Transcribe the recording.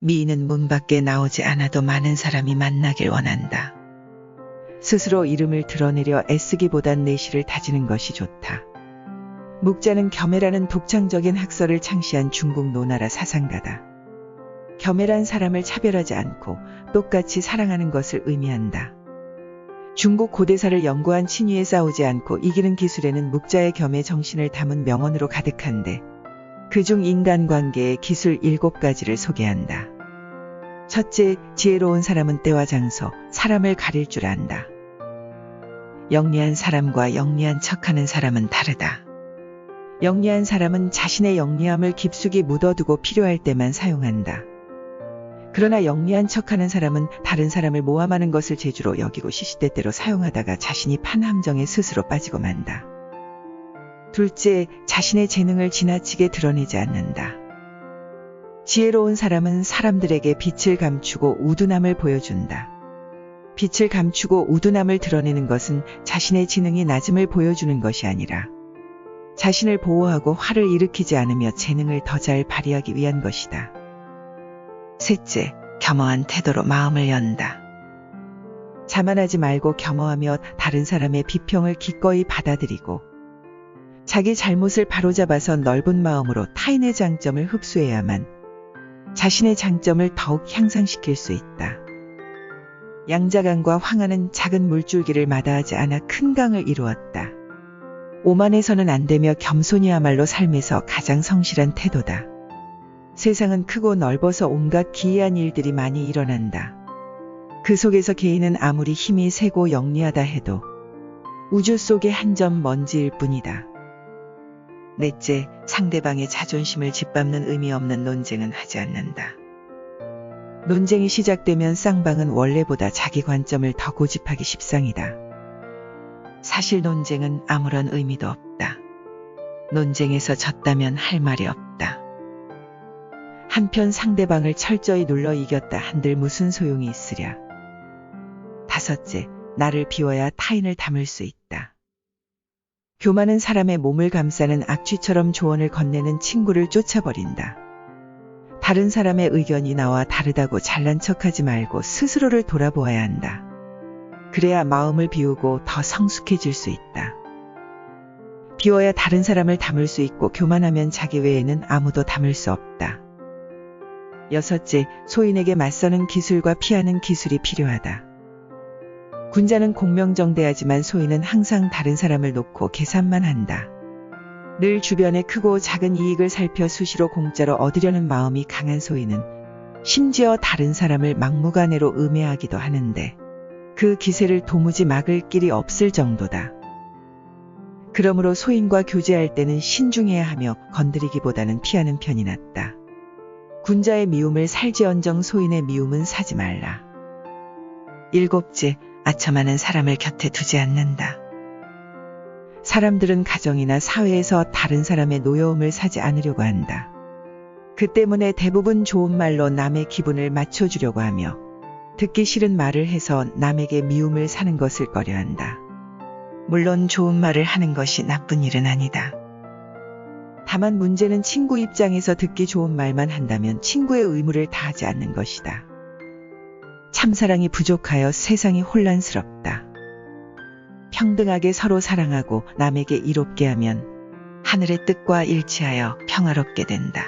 미인은 문 밖에 나오지 않아도 많은 사람이 만나길 원한다. 스스로 이름을 드러내려 애쓰기보단 내실을 다지는 것이 좋다. 묵자는 겸해라는 독창적인 학설을 창시한 중국 노나라 사상가다. 겸해란 사람을 차별하지 않고 똑같이 사랑하는 것을 의미한다. 중국 고대사를 연구한 친위에 싸우지 않고 이기는 기술에는 묵자의 겸해 정신을 담은 명언으로 가득한데 그중 인간관계의 기술 7가지를 소개한다. 첫째, 지혜로운 사람은 때와 장소, 사람을 가릴 줄 안다. 영리한 사람과 영리한 척하는 사람은 다르다. 영리한 사람은 자신의 영리함을 깊숙이 묻어두고 필요할 때만 사용한다. 그러나 영리한 척하는 사람은 다른 사람을 모함하는 것을 재주로 여기고 시시때때로 사용하다가 자신이 판 함정에 스스로 빠지고 만다. 둘째, 자신의 재능을 지나치게 드러내지 않는다. 지혜로운 사람은 사람들에게 빛을 감추고 우둔함을 보여준다. 빛을 감추고 우둔함을 드러내는 것은 자신의 지능이 낮음을 보여주는 것이 아니라 자신을 보호하고 화를 일으키지 않으며 재능을 더 잘 발휘하기 위한 것이다. 셋째, 겸허한 태도로 마음을 연다. 자만하지 말고 겸허하며 다른 사람의 비평을 기꺼이 받아들이고 자기 잘못을 바로잡아서 넓은 마음으로 타인의 장점을 흡수해야만 자신의 장점을 더욱 향상시킬 수 있다. 양자강과 황하는 작은 물줄기를 마다하지 않아 큰 강을 이루었다. 오만해서는 안 되며 겸손이야말로 삶에서 가장 성실한 태도다. 세상은 크고 넓어서 온갖 기이한 일들이 많이 일어난다. 그 속에서 개인은 아무리 힘이 세고 영리하다 해도 우주 속의 한 점 먼지일 뿐이다. 넷째, 상대방의 자존심을 짓밟는 의미 없는 논쟁은 하지 않는다. 논쟁이 시작되면 쌍방은 원래보다 자기 관점을 더 고집하기 십상이다. 사실 논쟁은 아무런 의미도 없다. 논쟁에서 졌다면 할 말이 없다. 한편 상대방을 철저히 눌러 이겼다 한들 무슨 소용이 있으랴. 다섯째, 나를 비워야 타인을 담을 수 있다. 교만은 사람의 몸을 감싸는 악취처럼 조언을 건네는 친구를 쫓아버린다. 다른 사람의 의견이 나와 다르다고 잘난 척하지 말고 스스로를 돌아보아야 한다. 그래야 마음을 비우고 더 성숙해질 수 있다. 비워야 다른 사람을 담을 수 있고 교만하면 자기 외에는 아무도 담을 수 없다. 여섯째, 소인에게 맞서는 기술과 피하는 기술이 필요하다. 군자는 공명정대하지만 소인은 항상 다른 사람을 놓고 계산만 한다. 늘 주변의 크고 작은 이익을 살펴 수시로 공짜로 얻으려는 마음이 강한 소인은 심지어 다른 사람을 막무가내로 음해하기도 하는데 그 기세를 도무지 막을 길이 없을 정도다. 그러므로 소인과 교제할 때는 신중해야 하며 건드리기보다는 피하는 편이 낫다. 군자의 미움을 살지언정 소인의 미움은 사지 말라. 일곱째, 아첨하는 사람을 곁에 두지 않는다. 사람들은 가정이나 사회에서 다른 사람의 노여움을 사지 않으려고 한다. 그 때문에 대부분 좋은 말로 남의 기분을 맞춰주려고 하며 듣기 싫은 말을 해서 남에게 미움을 사는 것을 꺼려한다. 물론 좋은 말을 하는 것이 나쁜 일은 아니다. 다만 문제는 친구 입장에서 듣기 좋은 말만 한다면 친구의 의무를 다하지 않는 것이다. 참사랑이 부족하여 세상이 혼란스럽다. 평등하게 서로 사랑하고 남에게 이롭게 하면 하늘의 뜻과 일치하여 평화롭게 된다.